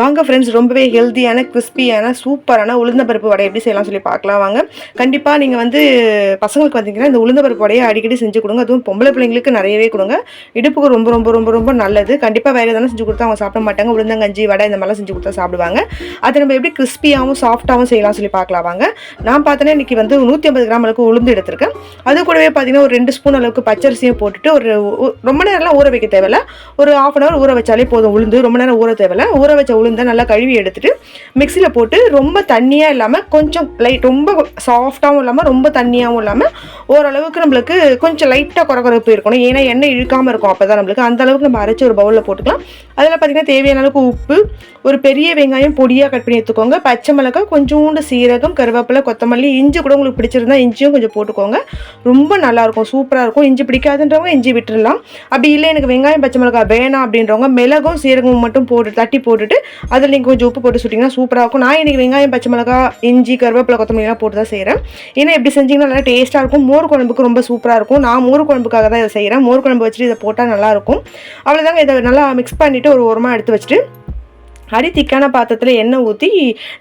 வாங்க ஃப்ரெண்ட்ஸ் ரொம்பவே ஹெல்த்தியான கிறிஸ்பியான சூப்பரான உளுந்தம்பருப்பு வடை எப்படி செய்யலாம் சொல்லி பார்க்கலாம் வாங்க. கண்டிப்பாக நீங்கள் வந்து பசங்களுக்கு பார்த்தீங்கன்னா இந்த உளுந்தம்பருப்பு வடையை அடிக்கடி செஞ்சு கொடுங்க. அதுவும் பொம்பளை பிள்ளைங்களுக்கு நிறையவே கொடுங்க. இடுப்புக்கு ரொம்ப ரொம்ப ரொம்ப ரொம்ப நல்லது. கண்டிப்பாக வேறு எதனா செஞ்சு கொடுத்தா அவங்க சாப்பிட மாட்டாங்க. உளுந்தங்கஞ்சி வடை இந்த மாதிரிலாம் செஞ்சு கொடுத்தா சாப்பிடுவாங்க. அதை நம்ம எப்படி கிறிஸ்பியாகவும் சாஃப்ட்டாகவும் செய்யலாம் சொல்லி பார்க்கலாம் வாங்க. நான் பார்த்தேன்னா இன்றைக்கி வந்து நூற்றி ஐம்பது கிராம் அளவுக்கு உளுந்து எடுத்திருக்கேன். அது கூடவே பார்த்தீங்கன்னா ஒரு ரெண்டு ஸ்பூன் அளவுக்கு பச்சரிசியும் போட்டுட்டு ஒரு ரொம்ப நேரம்லாம் ஊற வைக்க தேவையில்ல. ஒரு ஆஃப் அன் ஹவர் ஊற வச்சாலே போதும் உளுந்து. ரொம்ப நேரம் ஊற தேவையில்ல. ஊற வச்ச உளுந்தை நல்லா கழுவி எடுத்துட்டு மிக்சியில் போட்டு ரொம்ப தண்ணியாக இல்லாமல் கொஞ்சம் லைட் ரொம்ப சாஃப்டாகவும் இல்லாமல் ரொம்ப தண்ணியாகவும் இல்லாமல் ஓரளவுக்கு நம்மளுக்கு கொஞ்சம் லைட்டாக குறகுறப்பு இருக்கணும். ஏன்னா எண்ணெய் இழுக்காமல் இருக்கும். அப்போ தான் நம்மளுக்கு அந்த அளவுக்கு நம்ம அரைச்சி ஒரு பவுலில் போட்டுக்கலாம். அதில் பார்த்தீங்கன்னா தேவையான அளவுக்கு உப்பு ஒரு பெரிய வெங்காயம் பொடியாக கட் பண்ணி எடுத்துக்கோங்க. பச்சை மிளகாய் கொஞ்சோண்டு சீரகம் கருவேப்பிலை கொத்தமல்லி இஞ்சி கூட உங்களுக்கு பிடிச்சிருந்தா இஞ்சியும் கொஞ்சம் போட்டுக்கோங்க. ரொம்ப நல்லாயிருக்கும் சூப்பராக இருக்கும். இஞ்சி பிடிக்காதுன்றவங்க இஞ்சி விட்டுடலாம் அப்படி இல்லை எனக்கு வெங்காயம் பச்சை மிளகாய் வேணாம் அப்படின்றவங்க மிளகும் சீரகமும் மட்டும் போட்டு தட்டி போட்டுட்டு அதில் நீங்கள் கொஞ்சம் உப்பு போட்டு சுட்டிங்கன்னா சூப்பராக இருக்கும். நான் இன்றைக்கி வெங்காயம் பச்சை மிளகாய் இஞ்சி கருவேப்பிலை கொத்தமல்லிலாம் போட்டு தான் செய்கிறேன் ஏன்னா இப்படி செஞ்சிங்கன்னா நல்லா டேஸ்ட்டாக இருக்கும். மோர் குழம்புக்கு ரொம்ப சூப்பராக இருக்கும். நான் மோர் குழம்புக்காக தான் இதை செய்கிறேன் மோர் குழம்பு வச்சுட்டு இதை போட்டால் நல்லாயிருக்கும் அவ்வளோதாங்க இதை நல்லா மிக்ஸ் பண்ணிவிட்டு ஒரு ஓரமாக எடுத்து வச்சுட்டு அடி திக்கான பாத்திரத்தில் எண்ணெய் ஊற்றி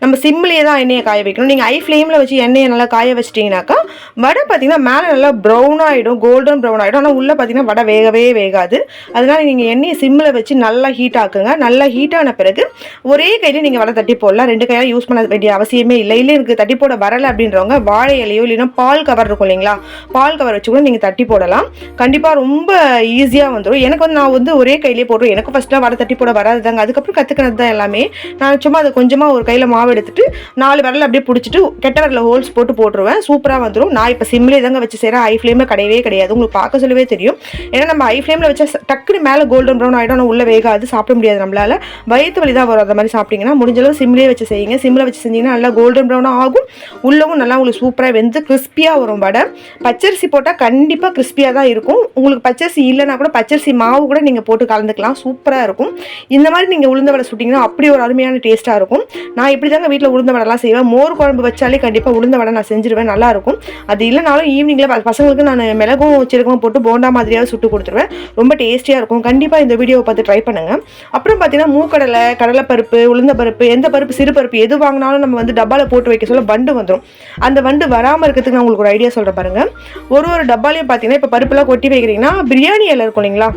நம்ம சிம்லேயே தான் எண்ணெயை காய வைக்கணும். நீங்கள் ஐ ஃப்ளேமில் வச்சு எண்ணெயை நல்லா காய வச்சிட்டிங்கனாக்கா வடை பார்த்தீங்கன்னா மேலே நல்லா ப்ரௌன் ஆகிடும் கோல்டன் ப்ரௌன் ஆகிடும் ஆனால் உள்ளே பார்த்தீங்கன்னா வடை வேகவே வேகாது. அதனால் நீங்கள் எண்ணெயை சிம்மில் வச்சு நல்லா ஹீட் ஆக்குங்க. நல்லா ஹீட் ஆன பிறகு ஒரே கையில் நீங்கள் வடை தட்டி போடலாம். ரெண்டு கையாக யூஸ் பண்ண வேண்டிய அவசியமே இல்லை. இல்லை எனக்கு தட்டி போட வரலை அப்படின்றவங்க வாழை இலையோ இல்லைன்னா பால் கவர் இருக்கும் இல்லைங்களா? பால் கவர் வச்சு கூட நீங்கள் தட்டி போடலாம். கண்டிப்பாக ரொம்ப ஈஸியாக வந்துடும் எனக்கு வந்து நான் வந்து ஒரே கையிலே போடுறோம் எனக்கு ஃபஸ்ட்டாக வடை தட்டி போட வராது தாங்க அதுக்கப்புறம் கற்றுக்கினது தான் எல்லாமே. நான் சும்மா அதை கொஞ்சமாக ஒரு கையில் மாவு எடுத்துட்டு நாலு விரல் அப்படியே பிடிச்சிட்டு கெட்ட விரல ஹோல்ஸ் போட்டு போட்டுருவேன். சூப்பராக வந்துடும் நான் இப்போ சிம்லேயே தாங்க வச்சு செய்கிறேன் ஐ ஃப்ளேமே கிடையவே கிடையாது. உங்களுக்கு பார்க்க சொல்லவே தெரியும். ஏன்னா நம்ம ஐ ஃப்ளேமில் வச்சா டக்குனு மேலே கோல்டன் ப்ரௌன் ஆகிடும் ஆனால் உள்ளே வேகாது. சாப்பிட முடியாது நம்மளால். வயிற்று வலி தான் வரும். அந்த மாதிரி சாப்பிட்டீங்கன்னா முடிஞ்ச அளவு சிம்லேயே வச்சு செய்யுங்க. சிம்மில் வச்சு செஞ்சிங்கன்னா நல்லா கோல்டன் ப்ரௌனாக ஆகும். உள்ளவும் நல்லா உங்களுக்கு சூப்பராக வெந்து கிறிஸ்பியாக வரும் வடை. பச்சரிசி போட்டால் கண்டிப்பாக கிறிஸ்பியாக தான் இருக்கும். உங்களுக்கு பச்சரிசி இல்லைனா கூட பச்சரிசி மாவு கூட நீங்கள் போட்டு கலந்துக்கலாம். சூப்பராக இருக்கும். இந்த மாதிரி நீங்கள் உளுந்த வடை சுட்டிங்கன்னா அப்படி ஒரு அருமையான டேஸ்ட்டாக இருக்கும். நான் இப்படி தாங்க வீட்டில் உளுந்த வடைலாம் செய்வேன். மோர் குழம்பு வச்சாலே கண்டிப்பாக உளுந்த வடை நான் செஞ்சிருவேன். நல்லா இருக்கும். அது இல்லைனாலும் ஈவினிங்கில் பசங்களுக்கு நான் மிளகும் சீரகமும் போட்டு போண்டா மாதிரியாவது சுட்டு கொடுத்துருவேன். ரொம்ப டேஸ்டியாக இருக்கும். கண்டிப்பாக இந்த வீடியோவை பார்த்து ட்ரை பண்ணுங்கள் அப்புறம் பார்த்தீங்கன்னா மூக்கடலை கடலைப்பருப்பு உளுந்த பருப்பு எந்த பருப்பு சிறு பருப்பு எது வாங்கினாலும் நம்ம வந்து டப்பாவில் போட்டு வைக்க சொல்ல வண்டு வந்துடும் அந்த வண்டு வராமல் இருக்கிறதுக்கு நான் உங்களுக்கு ஒரு ஐடியா சொல்கிறேன் பாருங்கள் ஒரு ஒரு டப்பாலையும் பார்த்தீங்கன்னா இப்போ பருப்புலாம் கொட்டி வைக்கிறீங்கன்னா பிரியாணி இலை இருக்கும் இல்லைங்களா?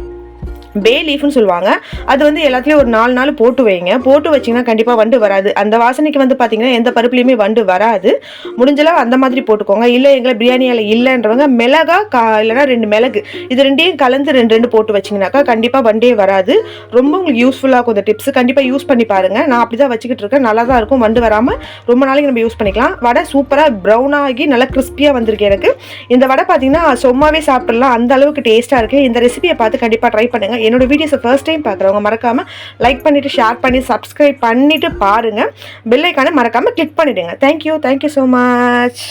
பே லீஃப்னு சொல்லுவாங்க. அது வந்து எல்லாத்துலேயும் ஒரு நாலு நாள் போட்டு வைங்க. போட்டு வச்சிங்கன்னா கண்டிப்பாக வண்டு வராது. அந்த வாசனைக்கு வந்து பார்த்தீங்கன்னா எந்த பருப்புலையுமே வண்டு வராது. முடிஞ்சளவு அந்த மாதிரி போட்டுக்கோங்க. இல்லை எங்களை பிரியாணி இல்லைன்றவங்க மிளகா கா இல்லைன்னா ரெண்டு மிளகு. இது ரெண்டையும் கலந்து ரெண்டு ரெண்டு போட்டு வச்சிங்கனாக்கா கண்டிப்பாக வண்டே வராது. ரொம்ப உங்களுக்கு யூஸ்ஃபுல்லாக இருக்கும் இந்த டிப்ஸ் கண்டிப்பாக யூஸ் பண்ணி பாருங்கள் நான் அப்படி தான் வச்சுக்கிட்டு இருக்கேன். நல்லா தான் இருக்கும் வண்டு வராமல் ரொம்ப நாளைக்கு நம்ம யூஸ் பண்ணிக்கலாம். வடை சூப்பராக ப்ரௌன் ஆகி நல்லா கிறிஸ்பியாக வந்திருக்கு எனக்கு. இந்த வடை பார்த்தீங்கன்னா சும்மாவே சாப்பிடலாம். அந்த அளவுக்கு டேஸ்ட்டாக இருக்குது இந்த ரெசிபியை பார்த்து கண்டிப்பாக ட்ரை பண்ணுங்கள் என்னோடய வீடியோஸை ஃபர்ஸ்ட் டைம் பார்க்குறவங்க மறக்காமல் லைக் பண்ணிவிட்டு ஷேர் பண்ணி சப்ஸ்கிரைப் பண்ணிவிட்டு பாருங்கள் பெல்லைக்கான மறக்காமல் கிளிக் பண்ணிவிடுங்க தேங்க்யூ தேங்க்யூ ஸோ மச்